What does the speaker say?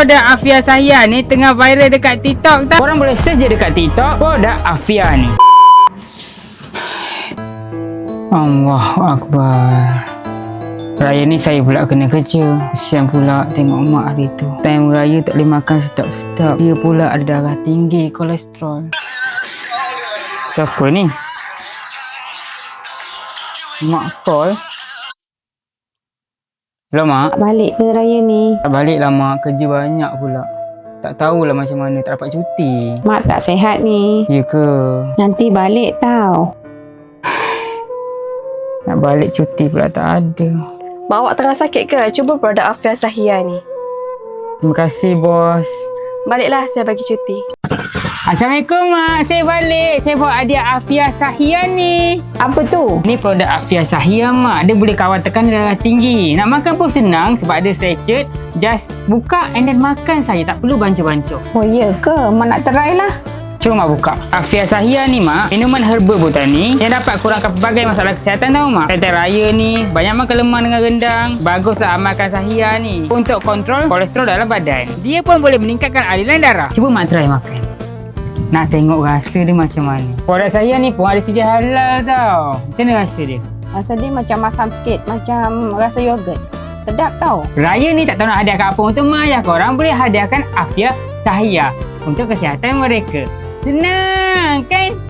produk Afia Sahia ni tengah viral dekat TikTok tau. Korang boleh search je dekat TikTok produk Afia ni. Allahu Akbar. Raya ni saya pula kena kerja. Kesian pula tengok mak hari tu. Time raya tak boleh makan sedap-sedap. Dia pula ada darah tinggi, kolesterol. Siapa ni? Mak call. Hello mak. Balik ke raya ni? Tak balik lah mak. Kerja banyak pula. Tak tahulah macam mana. Tak dapat cuti. Mak tak sehat ni. Ya ke? Nanti balik tau. Nak balik cuti pula tak ada. Mak awak tengah sakit ke? Cuba produk Afia Sahia ni. Terima kasih bos. Baliklah saya bagi cuti. Assalamualaikum mak. Saya balik. Saya bawa hadiah Afia Sahia ni. Apa tu? Ni produk Afia Sahia mak. Dia boleh kawal tekanan darah tinggi. Nak makan pun senang sebab ada sachet. Just buka and then makan saja. Tak perlu bancuh-bancuh. Oh ya ke? Mak nak try lah. Cuma mak buka. Afia Sahia ni mak, minuman herba botani yang dapat kurangkan pelbagai masalah kesihatan tau mak. Santai raya ni, banyak makan lemang dengan rendang. Baguslah amalkan Sahia ni untuk kontrol kolesterol dalam badan. Dia pun boleh meningkatkan aliran darah. Cuba mak try makan. Nak tengok rasa dia macam mana. Produk saya ni pun ada sijil halal tau. Macam mana rasa dia? Rasa dia macam masam sikit. Macam rasa yogurt. Sedap tau. Raya ni tak tahu nak hadiahkan apa untuk mak ayah korang boleh hadiahkan Afia Sahia untuk kesihatan mereka. Senang kan?